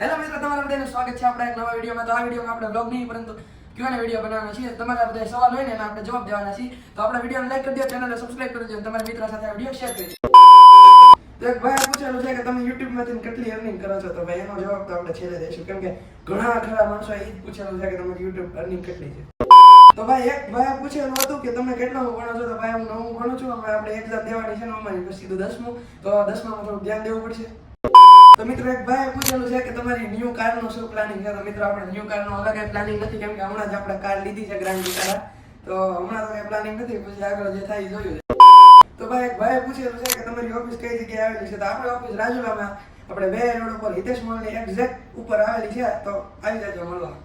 Hello મિત્રો, તમારા બધાનું સ્વાગત છે આપણા એક નવા વિડીયોમાં. તો આ વિડીયોમાં આપણે બ્લોગ નહીં, પરંતુ ક્યુએનએ વીડિયો બનાવવાનો છે. તમારા બધા સવાલ હોય ને એના આપણે જવાબ દેવાના છીએ તો આપણા વિડીયોને લાઈક કરી દો ચેનલને સબસ્ક્રાઇબ કરી દો તમારા મિત્રો સાથે આ વીડિયો શેર કરી તો એક ભાઈ પૂછેલું છે કે તમે YouTube માંથી કેટલી અર્નિંગ કરો છો? તો ભાઈ, એનો જવાબ તો આપણે છેલ્લે દઈશું. કેમ કે ઘણા ખરા માણસો એ જ પૂછેલું છે કે તમારી YouTube અર્નિંગ કેટલી છે? તો ભાઈ, એક ભાઈ પૂછેલું હતું કે તમે કેટલામાં ભણો છો? તો ભાઈ, હું નવમું ભણું છું. હવે આપણે એક્ઝામ દેવાની છે નવમાની પછી સીધું દસમું. તો દસમામાં થોડું ધ્યાન દેવું પડશે. તો મિત્રો એક ભાઈ પૂછેલું છે કે તમારી ન્યૂ કારનું શું પ્લાનિંગ છે? તો મિત્રો આપણે ન્યુ કારનું હવે કઈ પ્લાનિંગ નથી, કેમ કે હમણાં જ આપણે કાર લીધી છે ગ્રાન્ડ કાર તો હમણાં તો કઈ પ્લાનિંગ નથી, પછી આગળ જે થાય જોયું તો ભાઈ એક ભાઈ પૂછેલું છે કે તમારી ઓફિસ કઈ જગ્યાએ આવેલી છે? તો આપણી ઓફિસ રાજુલામાં આપણે બે રોડ ઉપર હિતેશ મોલની એક્ઝેક્ટ ઉપર આવેલી છે. તો આવી જજો મળવા.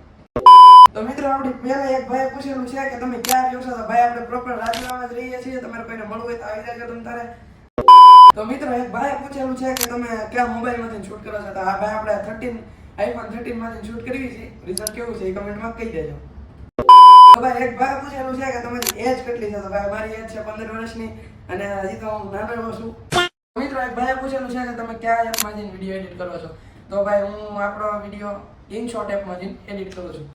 તો મિત્રો આપણી પહેલા એક ભાઈ પૂછેલું છે કે તમે ક્યાં રહ્યો છો? તો ભાઈ આપણે પ્રોપર રાજુલામાં જ રહીએ છીએ. તમારે કોઈને મળવું હોય તો આવી જજો તમે તારે. તો મિત્રો એક ભાઈ પૂછેલું છે કે તમે કયા મોબાઈલમાંથી શૂટ કરો છો? તો આ ભાઈ આપણે થર્ટીન આઈફોન થર્ટીનમાંથી શૂટ કરવી છે. રિઝલ્ટ કેવું છે એ કમેન્ટમાં કહી દેજો. તો ભાઈ, એક ભાઈ પૂછેલું છે કે તમારી એજ કેટલી છે? તો ભાઈ, મારી એજ છે પંદર વર્ષની અને હજી તો હું નાનો છું. મિત્રો, એક ભાઈ પૂછેલું છે કે તમે કયા એપમાં જઈને વીડિયો એડિટ કરો છો? તો ભાઈ, હું આપણો વીડિયો ઇનશોર્ટ એપમાં જઈને એડિટ કરું છું.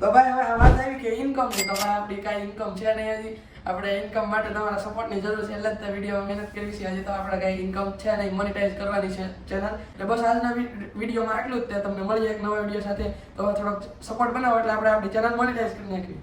તો ભાઈ, હવે વાત આવી કે ઇન્કમ છે. તો ભાઈ, આપણી કાંઈ ઇન્કમ છે નહીં હજી? આપણે ઇન્કમ માટે તમારા સપોર્ટની જરૂર છે, એટલે જ તે વીડિયો મહેનત કરવી છે. હજી તો આપણે કાંઈ ઇન્કમ છે નહીં મોનિટાઈઝ કરવાની છે ચેનલ એટલે બસ આજના વિડીયોમાં આટલું જ તે. તમને મળીએ એક નવા વીડિયો સાથે. તમે થોડોક સપોર્ટ બનાવો એટલે આપણે આપણી ચેનલ મોનિટાઈઝ કરી નાખવી